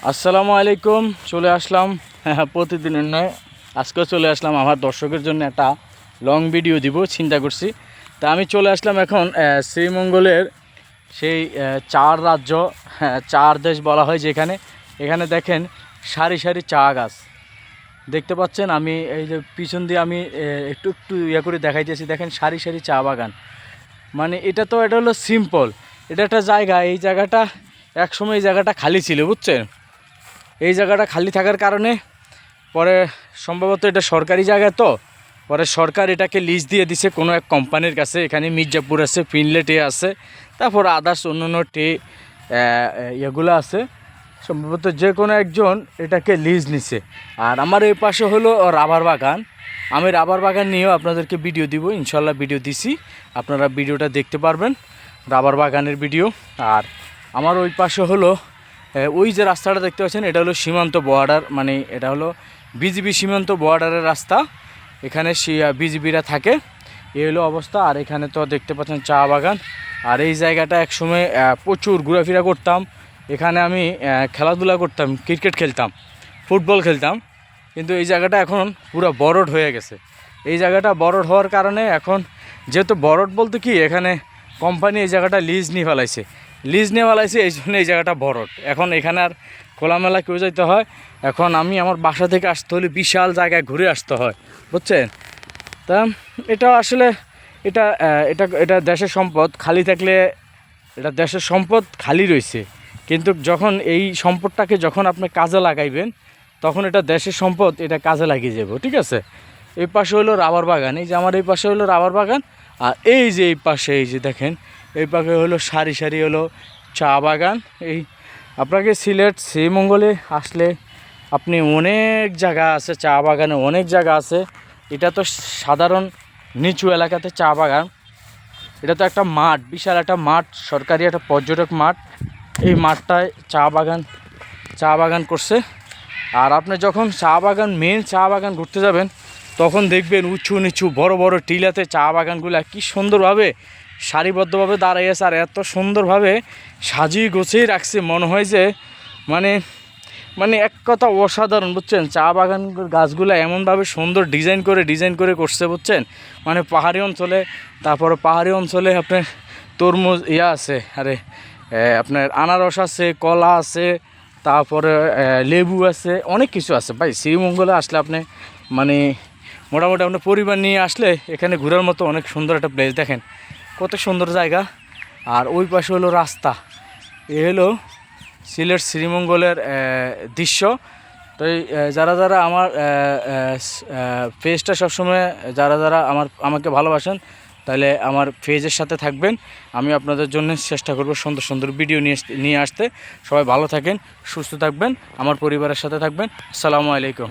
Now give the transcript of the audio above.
আসসালামু আলাইকুম চলে আসলাম। প্রতিদিনের নয় আজকেও চলে আসলাম আমার দর্শকের জন্য একটা লং ভিডিও দিব চিন্তা করছি। তা আমি চলে আসলাম এখন শ্রীমঙ্গলের সেই চার রাজ্য হ্যাঁ, চার দেশ বলা হয় যেখানে। এখানে দেখেন সারি সারি চা গাছ। দেখতে পাচ্ছেন আমি এই যে পিছন দিয়ে আমি একটু একটু ইয়ে করে দেখাইতেছি দেখেন সারি সারি চা বাগান। মানে এটা তো এটা হলো সিম্পল এটা একটা জায়গা এই জায়গাটা একসময় এই জায়গাটা খালি ছিল বুঝছেন? এই জায়গাটা খালি থাকার কারণে, পরে সম্ভবত এটা সরকারি জায়গা তো, পরে সরকার এটাকে লিজ দিয়ে দিছে কোনো এক কোম্পানির কাছে, এখানে মির্জাপুর আছে, ফিনলেটে আছে, তারপর আদার্স অন্য অন্য টে ইয়েগুলো আছে। সম্ভবত যে কোনো একজন এটাকে লিজ নিছে। আর আমার এই পাশে হলো রাবার বাগান। আমি রাবার বাগান নিয়েও আপনাদেরকে ভিডিও দিব ইনশাল্লাহ ভিডিও দিছি। আপনারা ভিডিওটা দেখতে পারবেন, রাবার বাগানের ভিডিও আর আমার ওই পাশে হলো ওই যে রাস্তাটা দেখতে পাচ্ছেন, এটা হলো সীমান্ত বর্ডার মানে এটা হলো বিজিবি সীমান্ত বর্ডারের রাস্তা। এখানে বিজিবিরা থাকে। এই হলো অবস্থা, আর এখানে তো দেখতে পাচ্ছেন চা বাগান। আর এই জায়গাটা একসময় প্রচুর ঘোরাফেরা করতাম। এখানে আমি খেলাধুলা করতাম ক্রিকেট খেলতাম ফুটবল খেলতাম। কিন্তু এই জায়গাটা এখন পুরো বরড হয়ে গেছে। এই জায়গাটা বরড হওয়ার কারণে এখন, যেহেতু বরড বলতে কি, এখানে কোম্পানি এই জায়গাটা লিজ নিয়ে ফেলাইছে। লিজ নিয়ে ফেলাইছে, এই জন্য এই জায়গাটা বরড এখন এখানে আর খোলামেলা কেউ যাইতে হয়। এখন আমি আমার বাসা থেকে আসতে হলে বিশাল জায়গায় ঘুরে আসতে হয়, বুঝছেন? তা এটা আসলে, এটা এটা এটা দেশের সম্পদ, খালি থাকলে এটা দেশের সম্পদ খালি রয়েছে। কিন্তু যখন এই সম্পদটাকে যখন আপনি কাজে লাগাইবেন, তখন এটা দেশের সম্পদ, এটা কাজে লাগিয়ে যাবে ঠিক আছে? এই পাশে হলো রাবার বাগান, এই যে আমার এই পাশে হলো রাবার বাগান, আর এই যে এই পাশে, এই যে দেখেন, এই পাশে হলো সারি সারি হলো চা বাগান, এই আপনাকে সিলেট, শ্রীমঙ্গলে আসলে আপনি অনেক জায়গা আছে, চা বাগানে অনেক জায়গা আছে, এটা তো সাধারণ নিচু এলাকাতে চা বাগান, এটা তো একটা মাঠ, বিশাল একটা মাঠ, সরকারি একটা পর্যটক মাঠ, এই মাঠটায় চা বাগান চা বাগান করছে, আর আপনি যখন চা বাগান মেন চা বাগান ঘুরতে যাবেন তখন দেখবেন উঁচু নিচু বড় বড় টিলাতে চা বাগানগুলো কি সুন্দরভাবে, সারিবদ্ধভাবে দাঁড়াই আছে। আর এত সুন্দরভাবে সাজিয়ে গোছিয়ে রাখছে, মনে হয় যে মানে মানে এক কথা অসাধারণ, বুঝছেন? চা বাগান গাছগুলো এমনভাবে সুন্দর ডিজাইন করে ডিজাইন করে করছে, বুঝছেন? মানে পাহাড়ি অঞ্চলে, তারপরে পাহাড়ি অঞ্চলে আপনার তরমুজ ইয়া আছে, আরে আপনার আনারস আছে, কলা আছে, তারপরে লেবু আছে, অনেক কিছু আছে। ভাই, শ্রীমঙ্গলে আসলে আপনি মানে মোটামুটি আপনার পরিবার নিয়ে আসলে এখানে ঘোরার মতো অনেক সুন্দর একটা প্লেস দেখেন। কত সুন্দর জায়গা। আর ওই পাশে হলো রাস্তা। এ হলো সিলেট শ্রীমঙ্গলের দৃশ্য। তো যারা যারা আমার পেজটা সবসময় যারা যারা আমার, আমাকে ভালোবাসেন তাহলে আমার পেজের সাথে থাকবেন। আমি আপনাদের জন্য চেষ্টা করব সুন্দর সুন্দর ভিডিও নিয়ে নিয়ে আসতে। সবাই ভালো থাকেন, সুস্থ থাকবেন, আমার পরিবারের সাথে থাকবেন। আসসালামু আলাইকুম।